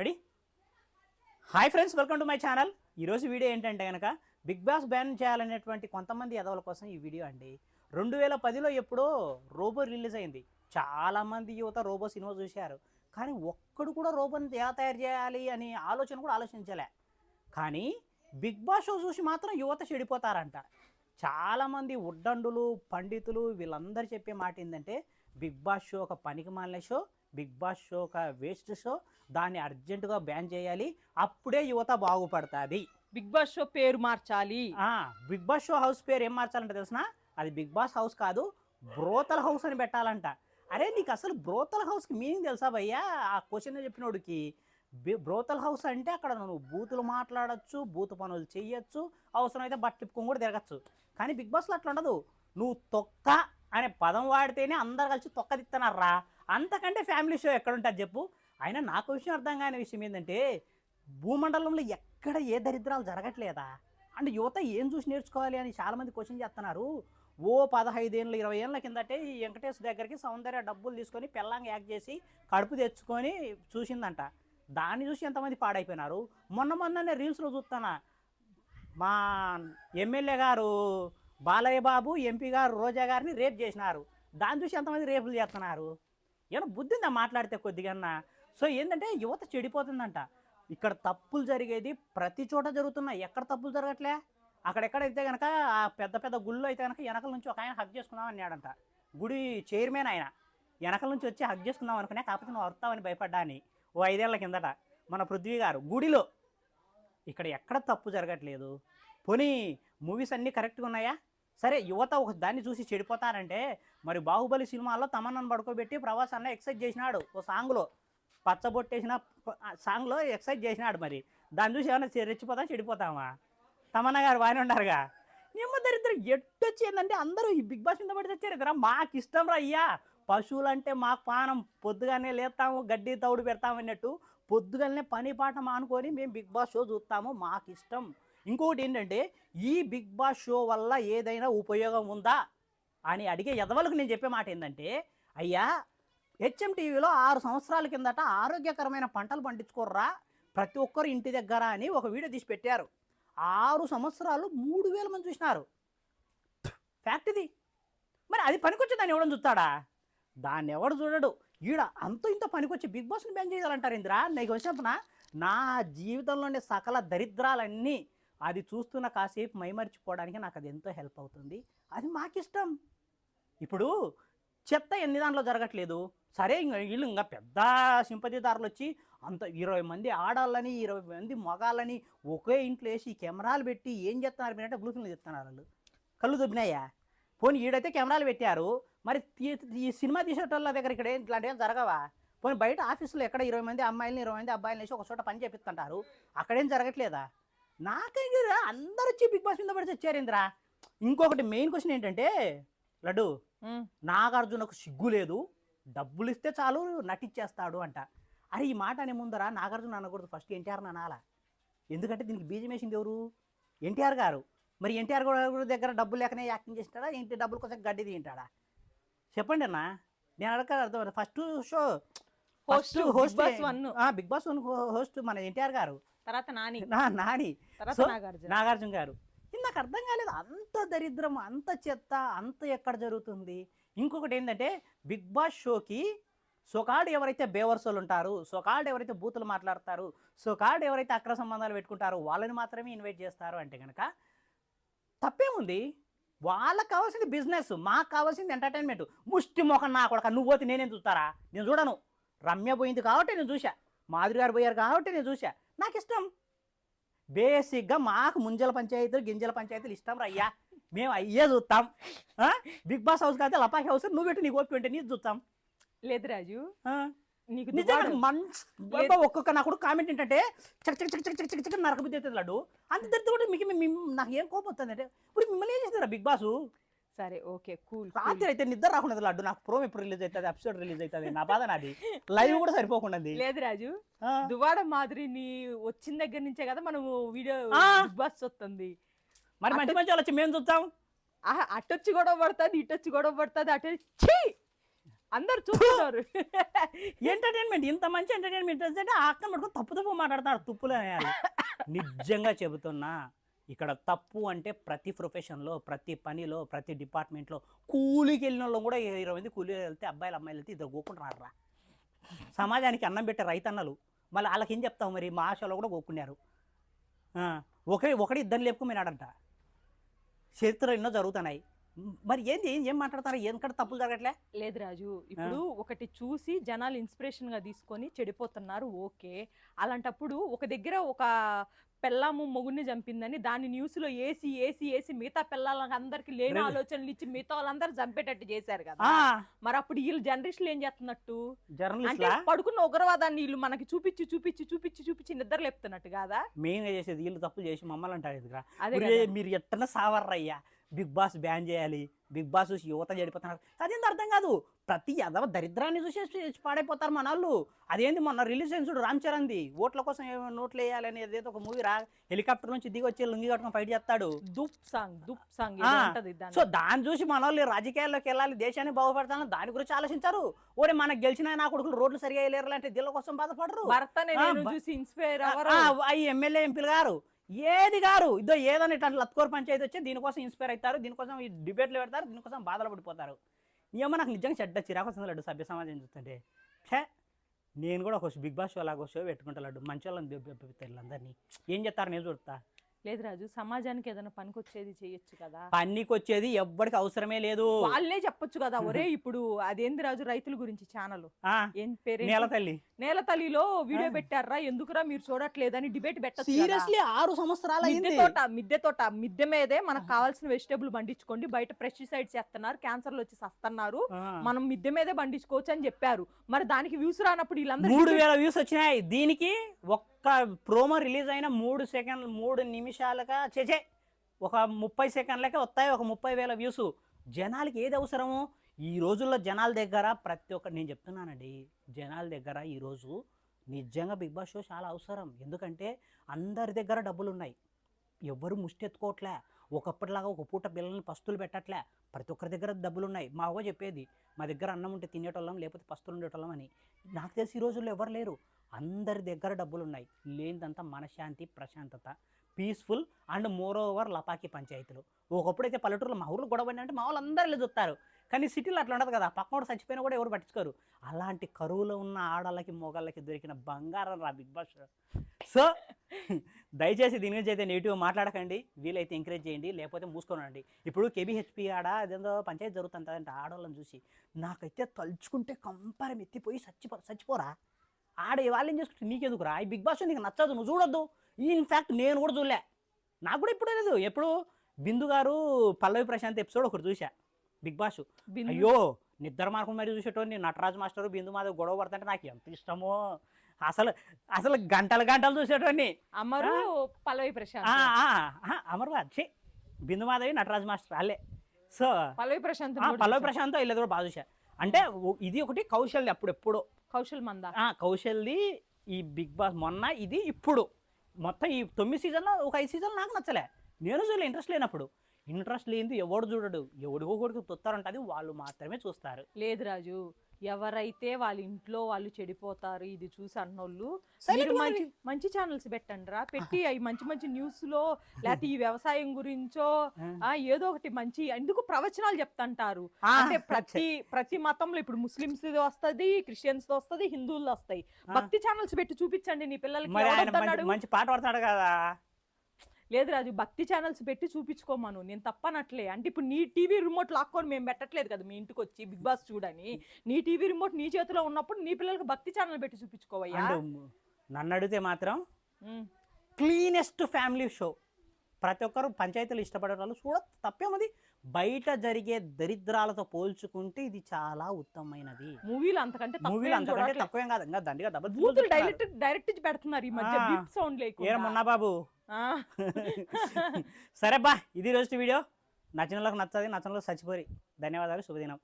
Ready hi friends welcome to my channel ఈరోజు video ఏంటంటే కనుక బిగ్ బాస్ బ్యాన్ చేయాలనేటువంటి కొంతమంది ఎదవల కోసం ఈ వీడియో అండి. రెండు వేల పదిలో ఎప్పుడో రోబో రిలీజ్ అయింది. చాలామంది యువత రోబో సినిమా చూశారు. కానీ ఒక్కడు కూడా రోబోని ఎలా తయారు చేయాలి అని ఆలోచన కూడా ఆలోచించలే. కానీ బిగ్ బాస్ షో చూసి మాత్రం యువత చెడిపోతారంట. చాలామంది ఉడ్డండులు పండితులు వీళ్ళందరూ చెప్పే మాట ఏంటంటే బిగ్ బాస్ షో ఒక పనికి మాలిన షో బిగ్ బాస్ షో ఒక వేస్ట్ షో దాన్ని అర్జెంటుగా బ్యాన్ చేయాలి. అప్పుడే యువత బాగుపడుతుంది. బిగ్ బాస్ షో పేరు మార్చాలి. బిగ్ బాస్ షో హౌస్ పేరు ఏం మార్చాలంటే తెలిసిన? అది బిగ్ బాస్ హౌస్ కాదు బ్రోతల్ హౌస్ అని పెట్టాలంట. అరే నీకు అసలు బ్రోతల్ హౌస్కి మీనింగ్ తెలుసా భయ్యా? ఆ క్వశ్చన్ చెప్పినోడికి. బ్రోతల్ హౌస్ అంటే అక్కడ నువ్వు బూతులు మాట్లాడొచ్చు బూతు పనులు చెయ్యొచ్చు అవసరమైతే బట్టలు ఇప్పుకొని కూడా తిరగచ్చు. కానీ బిగ్ బాస్లో అట్లా ఉండదు. నువ్వు తొక్క అనే పదం వాడితేనే అందరు కలిసి తొక్క అంతకంటే ఫ్యామిలీ షో ఎక్కడ ఉంటుంది చెప్పు. అయినా నాకు విషయం అర్థం కాని విషయం ఏంటంటే భూమండలంలో ఎక్కడ ఏ దరిద్రాలు జరగట్లేదా? అంటే యువత ఏం చూసి నేర్చుకోవాలి అని చాలామంది క్వశ్చన్ చేస్తున్నారు ఓ పదహైదేళ్ళు ఇరవై ఏళ్ళ కిందటే ఈ వెంకటేష్ దగ్గరికి సౌందర్య డబ్బులు తీసుకొని పిల్లంగా యాక్ట్ చేసి కడుపు తెచ్చుకొని చూసిందంట. దాన్ని చూసి ఎంతమంది పాడైపోయినారు? మొన్న మొన్ననే రీల్స్లో చూస్తానా మా ఎమ్మెల్యే గారు బాలయ్య బాబు ఎంపీ గారు రోజా గారిని రేపు చేసినారు. దాన్ని చూసి ఎంతమంది రేపులు చేస్తున్నారు? ఏమన్నా బుద్ధిందా మాట్లాడితే కొద్దిగా సో ఏంటంటే యువత చెడిపోతుందంట. ఇక్కడ తప్పులు జరిగేది ప్రతి చోట జరుగుతున్నాయి. ఎక్కడ తప్పులు జరగట్లే? అక్కడెక్కడైతే కనుక ఆ పెద్ద పెద్ద గుళ్ళు అయితే కనుక వెనకల నుంచి ఒక ఆయన హక్ చేసుకుందామన్నాడంట గుడి చైర్మన్ ఆయన. వెనకల నుంచి వచ్చి హక్ చేసుకుందాం అనుకునే కాకపోతే నువ్వు అరుతావని భయపడ్డా అని ఓ ఐదేళ్ళ కిందట మన పృథ్వీ గారు. గుడిలో. ఇక్కడ ఎక్కడ తప్పు జరగట్లేదు? పోనీ మూవీస్ అన్నీ కరెక్ట్గా ఉన్నాయా? సరే యువత ఒక దాన్ని చూసి చెడిపోతారంటే మరి బాహుబలి సినిమాలో తమన్నను పడుకోబెట్టి ప్రభాస్ అన్న ఎక్సైజ్ చేసినాడు ఓ సాంగ్లో. పచ్చబొట్టేసిన సాంగ్లో ఎక్సైజ్ చేసినాడు మరి. దాన్ని చూసి ఏమైనా చె- రెచ్చిపోతాం చెడిపోతామా? తమన్నా గారు బాగానే ఉన్నారుగా. నిమ్మ దరిద్రం ఎట్టొచ్చి ఏంటంటే అందరూ ఈ బిగ్ బాస్ మీద పడి తెచ్చారు ఇద్దరా మాకు ఇష్టం రా అయ్యా. పశువులంటే మాకు పానం పొద్దుగానే లేస్తాము గడ్డి తౌడు పెడతామన్నట్టు పొద్దుగానే పని పాట మానుకొని మేము బిగ్ బాస్ షో చూస్తాము మాకు ఇష్టం ఇంకొకటి ఏంటంటే ఈ బిగ్ బాస్ షో వల్ల ఏదైనా ఉపయోగం ఉందా? అని అడిగే ఎదవలకు నేను చెప్పే మాట ఏంటంటే అయ్యా హెచ్ఎం టీవీలో ఆరు సంవత్సరాల కిందట ఆరోగ్యకరమైన పంటలు పండించుకోర్రా ప్రతి ఒక్కరు ఇంటి దగ్గర అని ఒక వీడియో తీసి పెట్టారు. ఆరు సంవత్సరాలు మూడు వేల మంది చూసినారు. ఫ్యాక్ట్ ఇది మరి అది పనికొచ్చి దాన్ని ఎవడని చూస్తాడా? దాన్ని ఎవడు చూడడు. ఈడ అంత ఇంత పనికొచ్చి బిగ్ బాస్ని బ్యాన్ చేయాలంటారు ఇందిరా? నీకు వచ్చినప్పుడు నా జీవితంలోని సకల దరిద్రాలన్నీ అది చూస్తున్న కాసేపు మైమర్చిపోవడానికి నాకు అది ఎంతో హెల్ప్ అవుతుంది. అది మాకిష్టం. ఇప్పుడు చెత్త ఎన్ని దాంట్లో జరగట్లేదు. సరే వీళ్ళు ఇంకా పెద్ద సింపతిదారులు వచ్చి అంత ఇరవై మంది ఆడాలని ఇరవై మంది మగాళ్ళని ఒకే ఇంట్లో వేసి కెమెరాలు పెట్టి ఏం చేస్తున్నారు మీరంటే బ్లూ ఫిల్మ్ చెప్తున్నారు వాళ్ళు. కళ్ళు దొబ్బినాయా? పోనీ ఈడైతే కెమెరాలు పెట్టారు. మరి ఈ సినిమా తీసేటోళ్ళ దగ్గర ఇక్కడ ఇట్లాంటివి ఏం జరగవా? పోనీ బయట ఆఫీసులో ఎక్కడ ఇరవై మంది అమ్మాయిలని ఇరవై మంది అబ్బాయిలని వేసి ఒక చోట పని చేపిస్తుంటారు అక్కడేం జరగట్లేదా? నాకైతే అందరూ వచ్చి బిగ్ బాస్ మీద పడి వచ్చారు ఇంద్రా. ఇంకొకటి మెయిన్ క్వశ్చన్ ఏంటంటే లడ్డు నాగార్జునకు సిగ్గు లేదు. డబ్బులు ఇస్తే చాలు నటించేస్తాడు అంట. అరే ఈ మాట అనే ముందర నాగార్జున అనకూడదు. ఫస్ట్ ఎన్టీఆర్ అనాలా? ఎందుకంటే దీనికి బీజం వేసింది ఎవరు? ఎన్టీఆర్ గారు. మరి ఎన్టీఆర్ గారి దగ్గర డబ్బులు లేకనే యాక్టింగ్ చేస్తాడా ఏంటి డబ్బుల కోసం గడ్డి తింటాడా? చెప్పండి అన్న. నేను అడగ అర్థం first show Host, Big Boss one. Big boss one host మన ఎన్టీఆర్ గారు. తర్వాత నాని. నా నాని. నాగార్జున. నాగార్జున గారు. నాకు అర్థం కాలేదు. అంత దరిద్రం అంత చెత్త అంత ఎక్కడ జరుగుతుంది? ఇంకొకటి ఏంటంటే బిగ్ బాస్ షోకి సొకాడు ఎవరైతే బేవర్సోలు ఉంటారు సొకాడు ఎవరైతే బూతులు మాట్లాడతారు సొకాడు ఎవరైతే అక్ర సంబంధాలు పెట్టుకుంటారో వాళ్ళని మాత్రమే ఇన్వైట్ చేస్తారు అంటే కనుక తప్పేముంది? వాళ్ళకి కావాల్సింది బిజినెస్ మాకు కావాల్సింది ఎంటర్టైన్మెంట్ ముష్టి మొఖం నా కొడక నువ్వు పోతే నేనేం చూస్తారా? నేను చూడను. రమ్య పోయింది కాబట్టి నేను చూసా మాధురి గారు పోయారు కాబట్టి నేను చూసా నాకు ఇష్టం బేసిక్గా మాకు ముంజల పంచాయతీలు గింజల పంచాయతీలు ఇష్టం రయ్యా మేము అయ్యే చూస్తాం ఆ? బిగ్ బాస్ హౌస్ కాదు లపాకి హౌస్ నువ్వు పెట్టి నీకు ఓపి ఉంటే నీ చూస్తాం లేదు రాజు? నీకు. మంచి ఒక్కొక్క నా కూడా కామెంట్ ఏంటంటే చక్ చక్ చక్ చక్ చక్ చక్ చక్ నరకబుద్ధి అవుతుంది లడ్డు. అంత దరిద్ర కూడా మీకు నాకు ఏం కోపం వస్తుంది అంటే ఇప్పుడు మిమ్మల్ని ఏం చేస్తారా బిగ్ బాస్? సరే ఓకే కూల్ రాత్రి అయితే నిద్ర రాకుండా లడ్డు. నాకు ప్రోమ్ ఎప్పుడు రిలీజ్ అవుతుంది ఎపిసోడ్ రిలీజ్ అవుతుంది. నా బాధ నాది. లైవ్ కూడా సరిపోకుండా లేదు రాజు. దువాడ మాదిరిని వచ్చిన దగ్గర నుంచే కదా మనము వీడియో బాస్ వస్తుంది. మరి మంచి మంచి వాళ్ళు వచ్చి మేము చూస్తాం ఆ, అటొచ్చి గొడవ పడుతుంది ఇటొచ్చి గొడవ పడుతుంది అటు అందరు చూస్తున్నారు. ఎంటర్టైన్మెంట్ ఇంత మంచి ఎంటర్టైన్మెంట్ అంటే ఆ అక్క పట్టుకొని తప్పు తప్పు మాట్లాడతారు తుప్పులు నిజంగా చెబుతున్నా. ఇక్కడ తప్పు అంటే ప్రతి ప్రొఫెషన్లో ప్రతి పనిలో ప్రతి డిపార్ట్మెంట్లో కూలికి వెళ్ళిన వాళ్ళు కూడా ఇరవై మంది కూలి వెళ్తే అబ్బాయిలు అమ్మాయిలు వెళ్తే ఇద్దరు గోకుంటున్నారా సమాజానికి అన్నం పెట్టే రైతన్నలు మళ్ళీ వాళ్ళకి ఏం చెప్తావు మరి? మా ఆశలో కూడా గోక్కున్నారు. ఒకరి ఒకటి ఇద్దరు లేపుకుపోయినాడంట. చరిత్ర ఎన్నో జరుగుతున్నాయి. మరి ఏంది? ఏం ఏం మాట్లాడతారు? ఎందుకంటే తప్పులు జరగట్లే? లేదు రాజు ఇప్పుడు ఒకటి చూసి జనాలు ఇన్స్పిరేషన్గా తీసుకొని చెడిపోతున్నారు ఓకే. అలాంటప్పుడు ఒక దగ్గర ఒక పెళ్ళాము మొగుడిని చంపిందని దాని న్యూస్లో ఏసి ఏసి ఏసి మిగతా పిల్లలకి అందరికి లేని. ఆలోచనలు ఇచ్చి మిగతా వాళ్ళందరూ చంపేటట్టు చేశారు కదా. మరి అప్పుడు వీళ్ళు జనరేషన్ ఏం చేస్తున్నట్టు? అంటే జర్నలిస్ట్లా పడుకున్న ఉగ్రవాదాన్ని వీళ్ళు మనకి చూపించి చూపించి చూపించి చూపించి నిద్ర లేపుతున్నట్టు కాదా? మెయిన్గా చేసేది వీళ్ళు తప్పులు చేసి మమ్మల్ని అంటారు. మీరు ఎట్టన సావర్రయ్యా బిగ్ బాస్ బ్యాన్ చేయాలి బిగ్ బాస్ చూసి యువత చెడిపోతున్నారు. అదేంది అర్థం కాదు. ప్రతి యదవ దరిద్రాన్ని చూసి పాడైపోతారు మన వాళ్ళు. అదేంది మొన్న రిలీజ్ అయిన చూడు రామ్ చరణ్ది. ఓట్ల కోసం ఏమో నోట్లు వేయాలని ఏదో ఒక మూవీ రా హెలికాప్టర్ నుంచి దిగి వచ్చి లుంగి కట్టుకొని ఫైట్ చేస్తాడు. దుప్ సాంగ్ దుప్ సాంగ్ సో దాన్ని చూసి మన వాళ్ళు రాజకీయాల్లోకి వెళ్ళాలి దేశాన్ని బాగుపడతాను దాని గురించి ఆలోచించారు. ఓరే మనకు గెలిచిన నా కొడుకులు రోడ్లు సరిగా వేయలేరు అంటే దీళ్ళ కోసం బాధపడరు. బ- చూసి ఇన్స్పైర్ ఈ ఎమ్మెల్యే ఎంపీలు గారు. ఏది గారు ఇదో ఏదని ఇట్లాంటి లత్కోర్ పంచాయతీ వచ్చి దీనికోసం ఇన్స్పైర్ అవుతారు దీనికోసం ఈ డిబేట్లు పెడతారు దీనికోసం బాధలు పడిపోతారు ఏమో నాకు నిజంగా చెడ్డ చిరాకు వస్తుంది లడ్డు సభ్య సమాజం చూస్తుంటే ఛే నేను కూడా ఒక బిగ్ బాస్ షో లాగా షో పెట్టుకుంటా లడ్డు మంచి వాళ్ళని అందరినీ ఏం చెప్తారు నేను చూడతా లేదు రాజు సమాజానికి ఏదైనా పనికొచ్చేది చేయొచ్చు కదా. పన్నీకి వచ్చేది ఎవ్వడికి అవసరమే లేదు. వాళ్ళే చెప్పొచ్చు కదా ఒరే ఇప్పుడు అదేంది రాజు రైతుల గురించి ఛానల్? ఆ, ఏం పేరు నేల తల్లి. నేల తల్లిలో వీడియో. పెట్టారా? ఎందుకురా మీరు చూడట్లేదని డిబేట్ సీరియస్లీ ఆరు సంవత్సరాలు మిద్దె తోట మిద్దె తోట మిద్దె మీదే మనకు కావాల్సిన వెజిటేబుల్ పండించుకోండి బయట పెస్టిసైడ్స్ చేస్తున్నారు క్యాన్సర్లు వచ్చి సస్తున్నారు ఆ. మనం మిద్దె మీదే పండించుకోవచ్చు అని చెప్పారు. మరి దానికి వ్యూస్ రానప్పుడు వీళ్ళందరూ మూడు వేల వ్యూస్ వచ్చినాయి. దీనికి ఒక్క ప్రోమో రిలీజ్ అయిన మూడు సెకండ్ మూడు నిమిషాలుగా చేచే ఒక ముప్పై సెకండ్లకే వస్తాయి ఒక ముప్పై వేల వ్యూస్. జనాలకి ఏది అవసరము ఈ రోజుల్లో జనాల దగ్గర ప్రతి ఒక్క నేను చెప్తున్నానండి జనాల దగ్గర ఈరోజు నిజంగా బిగ్ బాస్ షో చాలా అవసరం. ఎందుకంటే అందరి దగ్గర డబ్బులు ఉన్నాయి ఎవ్వరు ముష్టెత్తుకోవట్లే ఒకప్పటిలాగా ఒక పూట పిల్లల్ని పస్తులు పెట్టట్లే. ప్రతి ఒక్కరి దగ్గర డబ్బులు ఉన్నాయి మా అవ్వ చెప్పేది మా దగ్గర అన్నం ఉంటే తినేటోళ్ళం లేకపోతే పస్తులు ఉండేటోళ్ళం అని. నాకు తెలిసి ఈ రోజుల్లో ఎవరు లేరు. అందరి దగ్గర డబ్బులు ఉన్నాయి లేనిదంతా మనశ్శాంతి ప్రశాంతత పీస్ఫుల్ అండ్ మోర్ ఓవర్ లపాకి పంచాయతీలు. ఒకప్పుడైతే పల్లెటూరులో మా ఊర్లో గొడవ అంటే మా వాళ్ళు అందరూ చూస్తారు. కానీ సిటీలో అట్లా ఉండదు కదా. పక్కనోడు చచ్చిపోయినా కూడా ఎవరు పట్టించుకోరు. అలాంటి కరువులో ఉన్న ఆడళ్ళకి మొగాళ్ళకి దొరికిన బంగారం రా బిగ్ బాస్. సో దయచేసి దీని గురించి అయితే నెగిటివ్ మాట్లాడకండి. వీలైతే ఎంకరేజ్ చేయండి. లేకపోతే మూసుకోనండి. ఇప్పుడు కేబీహెచ్పి ఆడ అదేందో పంచాయతీ జరుగుతుందంటే ఆడవాళ్ళని చూసి. నాకైతే తలుచుకుంటే కంపారం ఎత్తిపోయి చచ్చిపో చచ్చిపోరా? ఆడ వాళ్ళు ఏం చేసుకుంటే నీకెందుకురా? ఈ బిగ్ బాస్ నీకు నచ్చదు నువ్వు చూడొద్దు. ఇన్ఫ్యాక్ట్ నేను కూడా చూడలే. నాకు కూడా ఇప్పుడే లేదు. ఎప్పుడు బిందు గారు పల్లవి ప్రశాంత్ ఎపిసోడ్ ఒకటి చూసా బిగ్ బాస్. అయ్యో నిద్ర మార్గం మరి చూసేటోని నటరాజ్ మాస్టర్ బిందు మాధవ్ గొడవ పడుతుంటే నాకు ఎంత ఇష్టమో. అసలు అసలు గంటలు గంటలు చూసేటోని అమరు పల్లవి ప్రశాంత్. అమర్వాద్ ఛీ బిందు మాధవి నటరాజ్ మాస్టర్ అల్లే సో పల్లవి ప్రశాంత్ పల్లవి. ప్రశాంత్ వీళ్ళది కూడా బాగా చూసా అంటే ఇది ఒకటి కౌశల్య అప్పుడు ఎప్పుడో కౌశల్ మంద? కౌశల్ది ఈ బిగ్ బాస్ మొన్న ఇది ఇప్పుడు. మొత్తం ఈ తొమ్మిది సీజన్లో ఒక ఐదు సీజన్లు నాకు నచ్చలే. నేను చూడలే ఇంట్రెస్ట్ లేనప్పుడు. ఇంట్రెస్ట్ లేనిది ఎవడు చూడడు. ఎవడికో కొడుకు తొత్తారంటది వాళ్ళు మాత్రమే చూస్తారు. లేదు రాజు. ఎవరైతే వాళ్ళ ఇంట్లో వాళ్ళు చెడిపోతారు ఇది చూసి అన్నోళ్ళు మీరు మంచి మంచి ఛానల్స్ పెట్టండి రా పెట్టి అవి మంచి మంచి న్యూస్లో లేకపోతే ఈ వ్యవసాయం గురించో ఆ. ఏదో ఒకటి మంచి ఎందుకు ప్రవచనాలు చెప్తుంటారు? అంటే ప్రతి ప్రతి మతంలో ఇప్పుడు ముస్లిమ్స్ వస్తది క్రిస్టియన్స్ వస్తది హిందువులు వస్తాయి. భక్తి ఛానల్స్ పెట్టి చూపించండి నీ పిల్లలకి మంచి పాట పడతాడు కదా. లేదు రాజు భక్తి ఛానల్స్ పెట్టి చూపించుకోమను నేను తప్పనట్లే. అంటే ఇప్పుడు నీ టీవీ రిమోట్ లాక్కొని మేము పెట్టట్లేదు కదా మీ ఇంటికి వచ్చి బిగ్ బాస్ చూడని. నీ టీవీ రిమోట్ నీ చేతిలో ఉన్నప్పుడు నీ పిల్లలకి భక్తి ఛానల్ పెట్టి చూపించుకోవయ్యా? నన్ను అడిగితే మాత్రం. Cleanest family show. ప్రతి ఒక్కరు పంచాయతీలు ఇష్టపడే వాళ్ళు చూడ తప్పేమది? బయట జరిగే దరిద్రాలతో పోల్చుకుంటే ఇది చాలా ఉత్తమమైనది. మూవీలు అంతకంటే మూవీలు అంతకంటే తక్కువేం కాదు. ఇంకా దండిగా. డైరెక్ట్ డైరెక్ట్ పెడుతున్నారు ఈ మధ్య. సౌండ్ లేకుండా. మొన్నా బాబు. సరే బా ఇది రోజు వీడియో. నచ్చిన వాళ్ళకి నచ్చది నచ్చిన చచ్చిపోయి ధన్యవాదాలు శుభదినం.